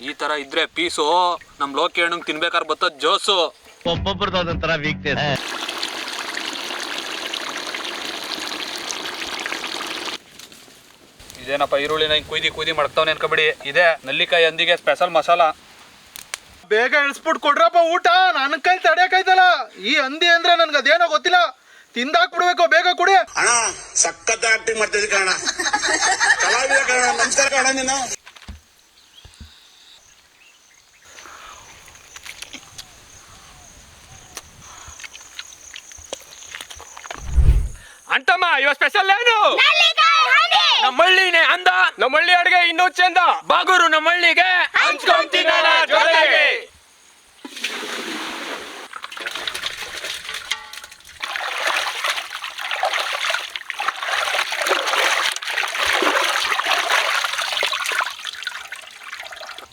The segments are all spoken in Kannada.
ಈ ತರ ಇದ್ರೆ ಪೀಸು ನಮ್ ಲೋಕಿ ಹೆಣ್ಣು ತಿನ್ಬೇಕಾದ್ರೆ ಬತ್ತದ ಜೋಸು. ಒಬ್ಬೊಬ್ರದ್ದು ಅದೊಂಥರ ವೀಕ್ನೆಸ್ ಇದೇನಪ್ಪ ಈರುಳ್ಳಿನ ಹಿಂಗ್ ಕುಯ್ದಿ ಕುಯ್ದಿ ಮಾಡ್ತಾವನೆ ಅನ್ಕೊಬಿಡಿ. ಇದೆ ನಲ್ಲಿಕಾಯಿ ಅಂದಿಗೆ ಸ್ಪೆಷಲ್ ಮಸಾಲ. ಬೇಗ ಇಳಿಸ್ಬಿಟ್ಟು ಕೊಡ್ರಪ್ಪ ಊಟ ನನ್ನ ಕೈ ತಡೆಯಕೈತಲ್ಲ. ಈ ಹಂದಿ ಅಂದ್ರೆ ನನ್ಗೆ ಅದೇನೋ ಗೊತ್ತಿಲ್ಲ. ತಿಂದಾಕ್ಬಿಡ್ಬೇಕು ಬೇಗ ಕುಡಿ. ಅಣ್ಣ ಸಖತ್ ಆಕ್ಟಿಂಗ್ ಮಾಡ್ತಿದ್ದೆ ಕಣ ಕಲಾವಿದ ಕಣ ನಮಸ್ಕಾರ ಕಣ ನೀನು ಅಂತಮ್ಮ ಇವ ಸ್ಪೆಷಲ್ ಏನು ನಮ್ಮಳ್ಳಿನೇ ಅಂದ ನಮ್ಮಳ್ಳಿ ಅಡುಗೆ ಇನ್ನೂ ಚಂದ. ಬಾಗೂರು ನಮ್ಮಳ್ಳಿಗೆ ಜೊತೆಗೆ.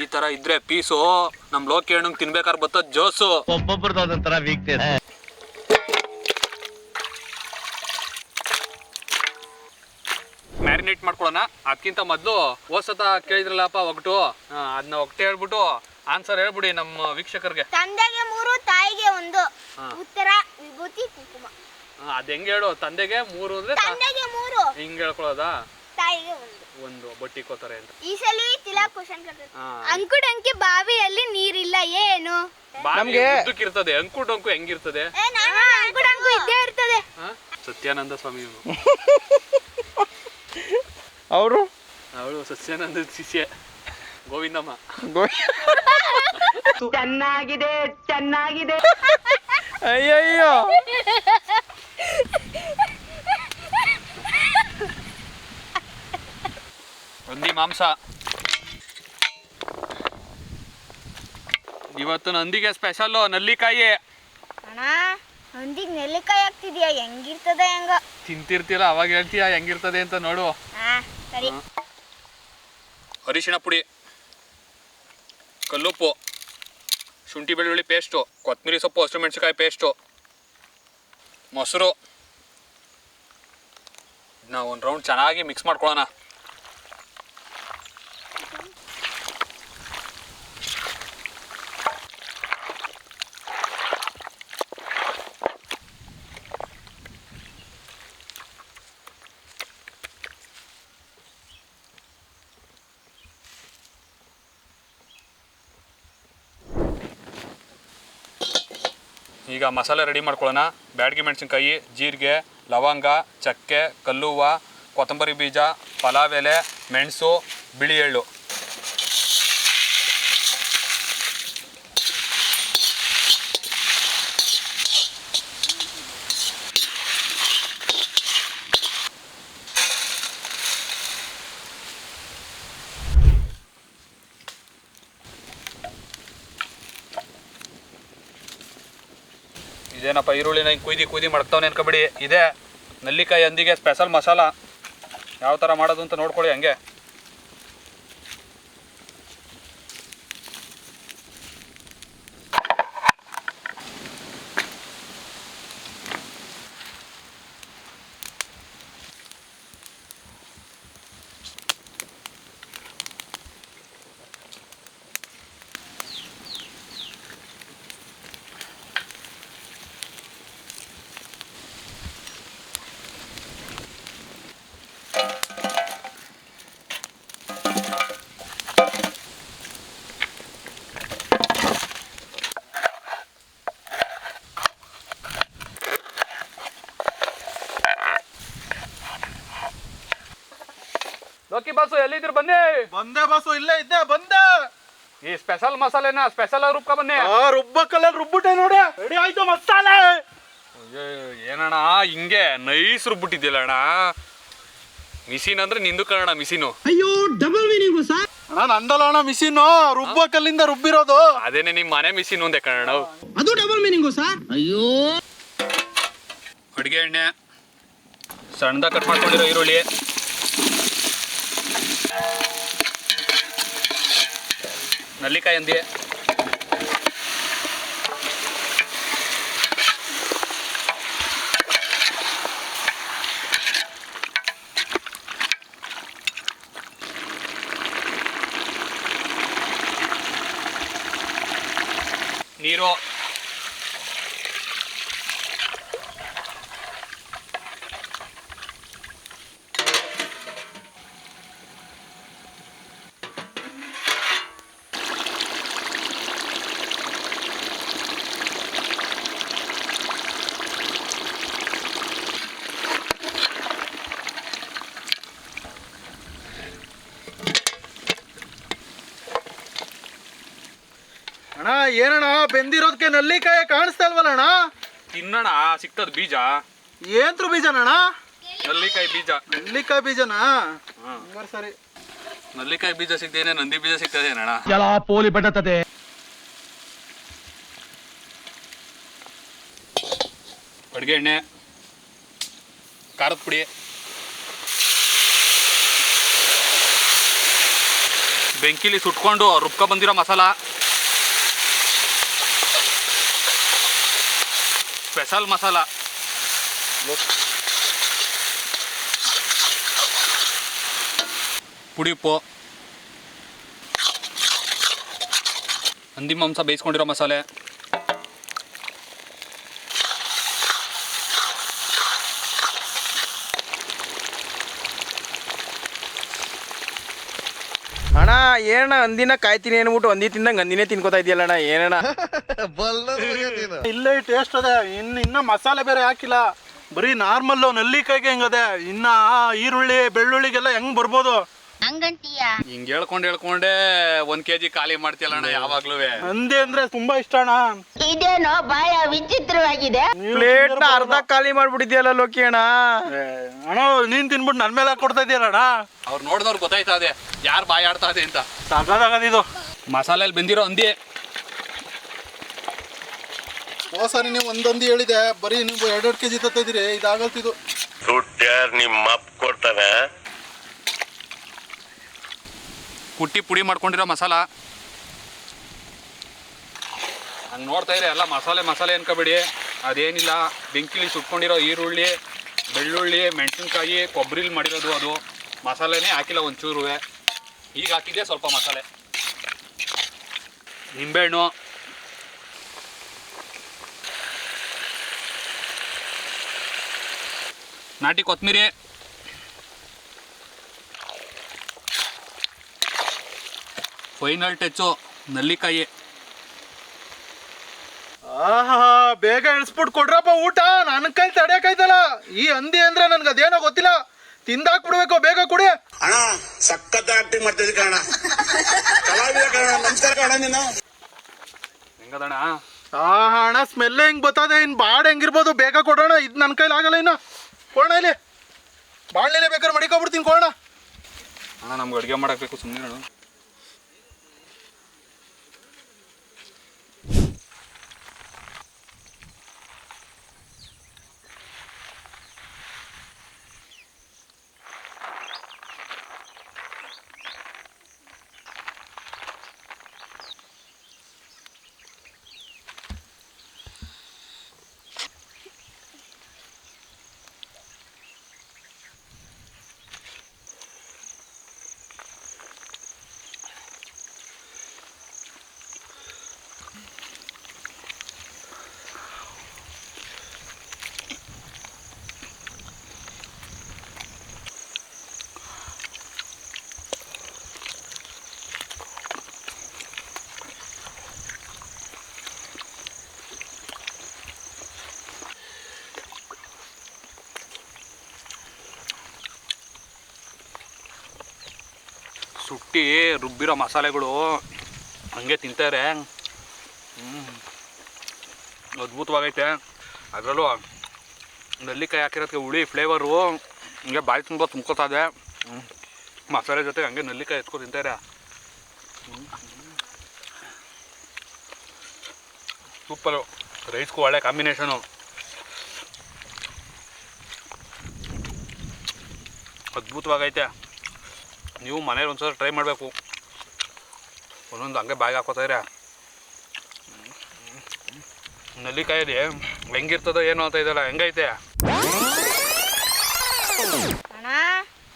ಈ ತರ ಇದ್ರೆ ಪೀಸು ನಮ್ ಲೋಕಿ ಹಣ್ಣು ತಿನ್ಬೇಕಾದ್ರೆ ಬತ್ತ ಜೋಸು. ಒಬ್ಬೊಬ್ರದ್ದು ಅದೊಂಥರ ವೀಕ್ನೆಸ್ ಮ್ಯಾರಿನೇಟ್ ಮಾಡ್ಕೊಳ್ಳೋಣ. ಅದಕ್ಕಿಂತ ಮೊದಲು ಓಸತ ಕೇಳಿದ್ರಲ್ಲಪ್ಪ ಒಗಟು. ಅದನ್ನ ಒಗಟು ಹೇಳ್ಬಿಟ್ಟು ಆನ್ಸರ್ ಹೇಳ್ಬಿಡಿ ನಮ್ಮ ವೀಕ್ಷಕರಿಗೆ. ತಂದೆಗೆ ಮೂರು ತಾಯಿಗೆ ಒಂದು. ಉತ್ತರ ವಿಭೂತಿ ಕುಂಕುಮ. ಅದ್ ಹೆಂಗ್ ಹೇಳು? ತಂದೆಗೆ ಮೂರು ಅಂದ್ರೆ ತಂದೆಗೆ ಮೂರು. ಹಿಂಗ್ ಹೇಳ್ಕೊಳ್ಳೋದಾ? ತಾಯಿಗೆ ಒಂದು. ಒಂದು ಬಟ್ಟಿ ಕೋತಾರೆ ಅಂತ. ಈ ಸಲ ತಿಲಾ ಕ್ವಶನ್. ಅಂಕುಡಂಕಿ ಬಾವಿಯಲ್ಲಿ ನೀರಿಲ್ಲ ಏನು? ಬಾವಿ ಉದ್ದಕ್ಕಿರ್ತದೆ ಅಂಕು ಡೊಂಕು ಹೆಂಗಿರ್ತದೆ? ಏ, ನಾನು ಅಂಕುಡಂಕು ಇದ್ದೇ ಇರ್ತದೆ? ಸತ್ಯಾನಂದ ಸ್ವಾಮಿ. ಅವರು? ಅವಳು ಸಸ್ಯಾನಂದ ಶಿಷ್ಯ ಗೋವಿಂದಮ್ಮ. ಚೆನ್ನಾಗಿದೆ ಚೆನ್ನಾಗಿದೆ. ಅಯ್ಯಯ್ಯೋ. ಹಂದಿ ಮಾಂಸ. ಇವತ್ತು ನಂದಿಗೆ ಸ್ಪೆಷಲ್ ನಲ್ಲಿಕಾಯಿ. ಅಣ್ಣ ಹಂದಿಗ್ ನೆಲ್ಲಿಕಾಯಿ ಆಗ್ತಿದ್ಯಾ ಹೆಂಗಿರ್ತದೆ ಹೆಂಗ? ತಿಂತಿರ್ತೀರ? ಅವಾಗ ಹೇಳ್ತೀಯಾ? ಹೆಂಗಿರ್ತದೆ ಅಂತ ನೋಡು. ಹಾ ಅರಿಶಿಣ ಪುಡಿ, ಕಲ್ಲುಪ್ಪು, ಶುಂಠಿ ಬೆಳ್ಳುಳ್ಳಿ ಪೇಸ್ಟು ಕೊತ್ತಂಬರಿ ಸೊಪ್ಪು, ಹಸಿರು ಮೆಣಸಿಕಾಯಿ ಪೇಸ್ಟು, ಮೊಸರು. ನಾವು ಒಂದು ರೌಂಡ್ ಚೆನ್ನಾಗಿ ಮಿಕ್ಸ್ ಮಾಡ್ಕೊಳ್ಳೋಣ. ಈಗ ಮಸಾಲೆ ರೆಡಿ ಮಾಡ್ಕೊಳ್ಳೋಣ. ಬ್ಯಾಡಗಿ ಮೆಣಸಿನ್ಕಾಯಿ, ಜೀರಿಗೆ, ಲವಂಗ, ಚಕ್ಕೆ, ಕಲ್ಲುವ, ಕೊತ್ತಂಬರಿ ಬೀಜ, ಪಲಾವ್ ಎಲೆ, ಮೆಣಸು, ಬಿಳಿ ಎಳ್ಳು. ಇದೇನಪ್ಪ, ಈರುಳ್ಳಿನ ಹಿಂಗೆ ಕುಯ್ದಿ ಕುಯ್ದಿ ಮಾಡ್ತಾವನೆ ಅನ್ಕೊಬಿಡಿ. ಇದೆ, ನಲ್ಲಿಕಾಯಿ ಅಂದಿಗೆ ಸ್ಪೆಷಲ್ ಮಸಾಲ. ಯಾವ ಥರ ಮಾಡೋದು ಅಂತ ನೋಡ್ಕೊಳ್ಳಿ ಹಂಗೆ. ಬಾಸು ಎಲ್ಲಿದ್ರು ಬನ್ನಿ? ಬಂದೆ ಬಾಸು ಇಲ್ಲೇ ಇದ್ದೆ ಬಂದೆ. ಈ ಸ್ಪೆಷಲ್ ಮಸಾಲೆನ ಸ್ಪೆಷಲ್ ರುಬ್ಕ ಬನ್ನಿ. ಆ ರುಬ್ಬ ಕಲರ್ ರುಬ್ಬಿಟ್ಟೆ ನೋಡಿ. ರೆಡಿ ಆಯ್ತು ಮಸಾಲೆ. ಅಯ್ಯೋ, ಏನಣ್ಣ ಹಿಂಗೆ ನೈಸ್ ರುಬ್ಬಿಟ್ಟಿದ್ದಿಲ್ಲ ಅಣ್ಣ. ಮಿಸಿನ್ ಅಂದ್ರೆ ನಿಂದು ಕನ್ನಡ ಮಿಸಿನು ಅಣ್ಣ ನಂದಲ್ಲ ಅಣ್ಣ ಮಿಷಿನು. ರುಬ್ಬ ಕಲ್ಲಿಂದ ರುಬ್ಬಿರೋದು. ಅದೇನೆ ನಿಮ್ ಮನೆ ಮಿಸಿನ್ ಒಂದೇ ಕನ್ನಡ ಅದು ಡಬಲ್ ಮೀನಿಂಗ್ ಸರ್ ಅಯ್ಯೋ. ಅಡುಗೆ ಎಣ್ಣೆ. ಸಣ್ಣದಾಗ ಕಟ್ ಮಾಡ್ಕೊಂಡಿರೋ ಈರುಳ್ಳಿ. ನಲ್ಲಿಕಾಯಿ ಅಂದಿ ನೀರು. ಅಣ್ಣ ಏನಣ್ಣ ಬೆಂದಿರೋದಕ್ಕೆ ನಲ್ಲಿಕಾಯ ಕಾಣಿಸ್ತಾ ಇಲ್ವಲ್ಲ ಅಣ್ಣ? ತಿನ್ನಣ ಸಿಗ್ತದ ಬೀಜ. ಏನ್ರು ಬೀಜನಣ್ಣ? ನಲ್ಲಿಕಾಯಿ ಬೀಜ. ನಲ್ಲಿಕಾಯಿ ಬೀಜನಾ? ಹ್ಮ್. ಸರಿ. ನಲ್ಲಿಕಾಯಿ ಬೀಜ ಸಿಗ್ತೇನೆ ನಂದಿ ಬೀಜ ಸಿಗ್ತದೆ ಅಣ್ಣ. ಜಲ ಪೋಲಿ ಬಡತದೆ ಅಡುಗೆ ಎಣ್ಣೆ ಖಾರದ ಪುಡಿ. ಬೆಂಕಿಲಿ ಸುಟ್ಕೊಂಡು ರುಬ್ಕೊ ಬಂದಿರೋ ಮಸಾಲ. ಸ್ಪೆಷಲ್ ಮಸಾಲ ಪುಡಿ ಉಪ್ಪು ಹಂದಿ ಮಾಂಸ ಬೇಯಿಸ್ಕೊಂಡಿರೋ ಮಸಾಲೆ ಅಣ್ಣ ಏನಣ್ಣ ಅಂದಿನ ಕಾಯ್ತೀನಿ ಅನ್ಬಿಟ್ಟು ಒಂದಿ ತಿಂದಂಗೆ ಅಂದಿನೇ ತಿನ್ಕೋತಾ ಇದೆಯಲ್ಲಣ್ಣ ಏನಣ್ಣ? ಇಲ್ಲೇ ಟೇಸ್ಟ್ ಅದೇ. ಇನ್ನು ಇನ್ನ ಮಸಾಲೆ ಬೇರೆ ಹಾಕಿಲ್ಲ. ಬರೀ ನಾರ್ಮಲ್ ನಲ್ಲಿಕಾಯಿಗೆ ಹೆಂಗದೆ ಇನ್ನ ಈರುಳ್ಳಿ ಬೆಳ್ಳುಳ್ಳಿಗೆಲ್ಲ ಹೆಂಗ್ ಬರ್ಬೋದು? ಹಂಗಂತೀಯ? ಹಿಂಗ್ ಹೇಳ್ಕೊಂಡ್ ಹೇಳ್ಕೊಂಡೆ ಒಂದ್ ಕೆಜಿ ಖಾಲಿ ಮಾಡ್ತಿಯಲ್ಲಣ್ಣ ಯಾವಾಗ್ಲೂ. ಅಂದೆ ಅಂದ್ರೆ ತುಂಬಾ ಇಷ್ಟ ಅಣ್ಣ. ಇದೇನೋ ಬಾಯ ವಿಚಿತ್ರವಾಗಿದೆ. ಪ್ಲೇಟ್ ಪ್ಲೇಟ್ನ ಅರ್ಧ ಖಾಲಿ ಮಾಡ್ಬಿಟ್ಟಿದ್ಯಲ್ಲ ಲೋಕಿ ಅಣ್ಣ. ಅಣ್ಣ ನೀನ್ ತಿನ್ಬಿಟ್ಟು ನನ್ ಮೇಲೆ ಕೊಡ್ತಾ ಇದೀಯಲ್ಲ ಅವ್ರು ನೋಡಿದವ್ರು ಗೊತ್ತಾಯ್ತದೆ ಯಾರು ಬಾಯ್ ಆಡ್ತಾ ಇದೆ ಅಂತ. ಸಾಕಾಗದಿದು ಮಸಾಲೆಯಲ್ಲಿ ಬೆಂದಿರೋ ಅಂದಿ ಹೋದ ಸಾರಿ ನೀವು ಒಂದೊಂದು ಹೇಳಿದೆ. ಬರೀ ನೀವು ಎರಡೆರಡು ಕೆಜಿ ತತ್ತಿದ್ರಿ ಇದಾಗಲ್ತಿದು ದುಡ್ಡ್ಯಾರ್ ನಿಮ್ಮ ಅಪ್ಪ ಕೊಡ್ತಾನೆ? ಕುಟ್ಟಿ ಪುಡಿ ಮಾಡ್ಕೊಂಡಿರೋ ಮಸಾಲ. ಹಂಗೆ ನೋಡ್ತಾ ಇದ್ರೆ ಎಲ್ಲ ಮಸಾಲೆ ಮಸಾಲೆ ಅನ್ಕೋಬೇಡಿ. ಅದೇನಿಲ್ಲ, ಬೆಂಕಿಲಿ ಸುಟ್ಕೊಂಡಿರೋ ಈರುಳ್ಳಿ, ಬೆಳ್ಳುಳ್ಳಿ, ಮೆಣಸಿನ್ಕಾಯಿ ಕೊಬ್ಬರಿಲಿ ಮಾಡಿರೋದು ಅದು. ಮಸಾಲೆನೇ ಹಾಕಿಲ್ಲ ಒಂಚೂರು. ಈಗ ಹಾಕಿದ್ದೆ ಸ್ವಲ್ಪ ಮಸಾಲೆ. ನಿಂಬೆಹಣ್ಣು. ನಾಟಿ ಕೊತ್ತಂಬರಿ ಫೈನಲ್ ಟಚ್ಚು ನಲ್ಲಿಕಾಯಿ. ಆಹಾ ಬೇಗ ಇಳಿಸ್ಬಿಟ್ಟು ಕೊಡ್ರಪ್ಪ ಊಟ. ನನ್ನ ಕೈ ತಡೆಯಕ್ಕಾಯ್ತಲ್ಲ ಈ ಹಂದಿ ಅಂದ್ರೆ ನನ್ಗೆ ಅದೇನೋ ಗೊತ್ತಿಲ್ಲ. ತಿಂದಾಕ್ಬಿಡ್ಬೇಕು ಬೇಗ ಕುಡಿ. ಅಣ್ಣ ಸಖತ್ ಆಕ್ಟಿಂಗ್ ಮಾಡ್ತಿದ್ದೆ ಕಣ ಕಲಾವಿದ ಕಣ ನಮಸ್ಕಾರ ಕಣ ನೀನು. ಹೆಂಗದಣ್ಣ? ಆಹಾ ಅಣ್ಣ ಸ್ಮೆಲ್ ಹೆಂಗ್ ಬತ್ತದೆ ಇನ್ ಬಾಡ್ ಹೆಂಗಿರ್ಬೋದು? ಬೇಗ ಕೊಡೋಣ. ಇದು ನನ್ನ ಕೈಲಿ ಆಗಲ್ಲ ಇನ್ನ. ಕೊಡೋಣ ಇಲ್ಲಿ. ಬಾಳ್ನೆಲೆ ಬೇಕಾದ್ರೆ ಮಡಿಕೊಬಿಡ್ತೀನಿ ಕೊಡೋಣ. ಅಣ್ಣ ನಮ್ಗೆ ಅಡುಗೆ ಮಾಡಬೇಕು ಸುಮ್ಮನೆ ಸುಟ್ಟಿ ರುಬ್ಬಿರೋ ಮಸಾಲೆಗಳು ಹಂಗೆ ತಿಂತಾರೆ. ಅದ್ಭುತವಾಗೈತೆ. ಅದರಲ್ಲೂ ನೆಲ್ಲಿಕಾಯಿ ಹಾಕಿರೋದಕ್ಕೆ ಹುಳಿ ಫ್ಲೇವರು ಹಂಗೆ ಬಾಯಿ ತುಂಬ ತುಂಬ್ಕೋತಾ ಇದೆ. ಮಸಾಲೆ ಜೊತೆಗೆ ಹಂಗೆ ನೆಲ್ಲಿಕಾಯಿ ಎತ್ಕೊ ತಿಂತಾರೆ ಸೂಪರು. ರೈಸ್ಗೂ ಒಳ್ಳೆ ಕಾಂಬಿನೇಷನು. ಅದ್ಭುತವಾಗೈತೆ. ನೀವು ಮನೇಲಿ ಒಂದ್ಸಲ ಟ್ರೈ ಮಾಡಬೇಕು. ಒಂದೊಂದು ಹಂಗೆ ಬಾಯಿಗೆ ಹಾಕೋತಾ ಇರ ನೆಲ್ಲಿಕಾಯಲ್ಲಿ ಹೆಂಗಿರ್ತದ ಏನು ಅಂತ ಇದೆಯಲ್ಲ ಹೆಂಗೈತೆ? ಅಣ್ಣ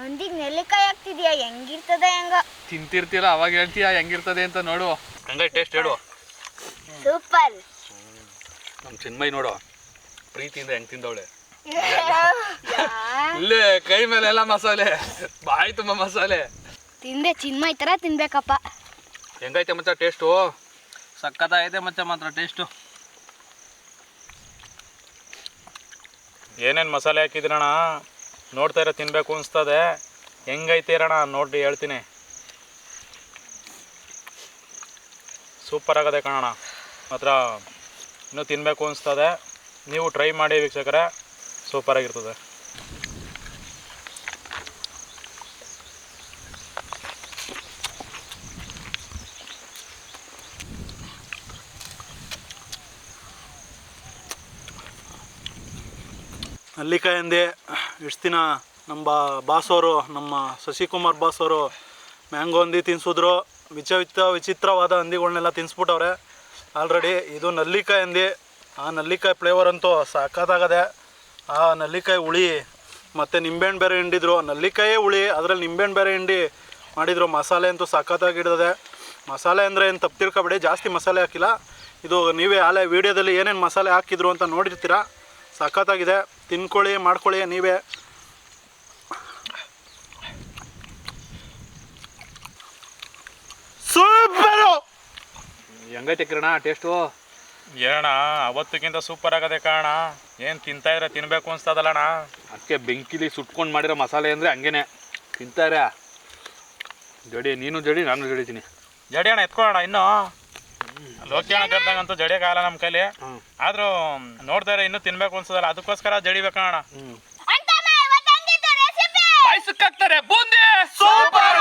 ಹಂದಿಗ್ ನೆಲ್ಲಿಕಾಯಿ ಹಾಕ್ತಿದ್ಯಾ? ಹೆಂಗಿರ್ತದ ಹೆಂಗ? ತಿಂತಿರ್ತೀರ ಅವಾಗ ಹೇಳ್ತೀಯ ಹೆಂಗಿರ್ತದೆ ಅಂತ ನೋಡು. ಹೆಂಗೈ ಟೇಸ್ಟ್ ಹೇಳು. ಸೂಪರ್. ನಮ್ಮ ಚಿನ್ಮೈ ನೋಡು. ಪ್ರೀತಿಯಿಂದ ಹೆಂಗ್ ತಿಂದವಳೆ. ಇಲ್ಲೇ ಕೈ ಮೇಲೆ ಎಲ್ಲ ಮಸಾಲೆ. ಬಾಯಿ ತುಂಬಾ ಮಸಾಲೆ. ತಿಂದೆ ತರ ತಿನ್ಬೇಕಪ್ಪ. ಹೆಂಗೈತೆ ಮಚ್ಚ ಟೇಸ್ಟು ಸಖತ್ತಾಗೈತೆ ಮಚ್ಚ ಮಾತ್ರ ಟೇಸ್ಟು ಏನೇನು ಮಸಾಲೆ ಹಾಕಿದ್ರಣ ನೋಡ್ತಾ ಇರೋ ತಿನ್ಬೇಕು ಅನಿಸ್ತದೆ. ಹೆಂಗೈತೆ ಇರೋಣ ನೋಡಿ ಹೇಳ್ತೀನಿ. ಸೂಪರ್ ಆಗದೆ ಕಾಣೋಣ ಮಾತ್ರ ಇನ್ನೂ ತಿನ್ನಬೇಕು ಅನಿಸ್ತದೆ. ನೀವು ಟ್ರೈ ಮಾಡಿ ವೀಕ್ಷಕರೇ. ಸೂಪರ್ ಆಗಿರ್ತದೆ. ನಲ್ಲಿಕಾಯಿ ಅಂದೆ ಇಷ್ಟು ದಿನ ನಮ್ಮ ಬಾಸವರು ನಮ್ಮ ಶಶಿಕುಮಾರ್ ಬಾಸವರು ಮ್ಯಾಂಗೋ ಹಂದಿ ತಿನ್ಸಿದ್ರು. ವಿಚವಿತ್ತ ವಿಚಿತ್ರವಾದ ಹಂದಿಗಳನ್ನೆಲ್ಲ ತಿನ್ಸ್ಬಿಟ್ಟವ್ರೆ. ಆಲ್ರೆಡಿ ಇದು ನಲ್ಲಿಕಾಯಿ ಹಂದಿ ಆ ನಲ್ಲಿಕಾಯಿ ಫ್ಲೇವರ್ ಅಂತೂ ಸಾಕಾಗದೆ ಆ ನಲ್ಲಿಕಾಯಿ ಹುಳಿ, ಮತ್ತು ನಿಂಬೆಹಣ್ಣು ಬೇರೆ ಹಿಂಡಿದ್ರು. ನಲ್ಲಿಕಾಯೇ ಹುಳಿ, ಅದರಲ್ಲಿ ನಿಂಬೆಹಣ್ಣು ಬೇರೆ ಹಿಂಡಿ ಮಾಡಿದ್ರು. ಮಸಾಲೆ ಅಂತೂ ಸಖತ್ತಾಗಿರ್ತದೆ ಮಸಾಲೆ ಅಂದರೆ ಏನು ತಪ್ಪು ತಿಳ್ಕೊಬೇಡಿ, ಜಾಸ್ತಿ ಮಸಾಲೆ ಹಾಕಿಲ್ಲ. ಇದು ನೀವೇ ಆಲೆ ವೀಡಿಯೋದಲ್ಲಿ ಏನೇನು ಮಸಾಲೆ ಹಾಕಿದ್ರು ಅಂತ ನೋಡಿರ್ತೀರ? ಸಖತ್ತಾಗಿದೆ ತಿನ್ಕೊಳ್ಳಿ, ಮಾಡ್ಕೊಳ್ಳಿ, ನೀವೇ. ಸೂಪರು! ಹೆಂಗೈತೆ ಕಿರಣ ಟೇಸ್ಟು ಏನಣ್ಣ ಅವತ್ತಿಗಿಂತ ಸೂಪರ್ ಆಗದೆ ಕಾರಣ? ಏನು ತಿಂತಾ ಇದ್ರೆ ತಿನ್ನಬೇಕು ಅನಿಸ್ತದಲ್ಲಣ್ಣ? ಅದಕ್ಕೆ ಬೆಂಕಿಲಿ ಸುಟ್ಕೊಂಡು ಮಾಡಿರೋ ಮಸಾಲೆ ಅಂದರೆ ಹಂಗೇನೆ. ತಿಂತಾರೆ ಜಡಿ ನೀನು ಜಡಿ ನಾನು ಜಡಿತೀನಿ ಜಡಿ ಅಣ್ಣ ಎತ್ಕೊಳ್ಳೋಣ ಇನ್ನು. ಲೋಕಿ ಅಣ್ಣ ಕರ್ದಂಗಂತೂ ಕಾಲ ನಮ್ಮ ಕೈಲಿ. ಆದರೂ ನೋಡ್ತಾರೆ ಇರೋ ಇನ್ನೂ ತಿನ್ಬೇಕು ಅನ್ಸದಲ್ಲ ಅದಕ್ಕೋಸ್ಕರ ಜಡಿಬೇಕಣ್ಣ ಪಾಯಸಕ್ಕಾಗ್ತಾರೆ ಬೂಂದಿ! ಸೂಪರ್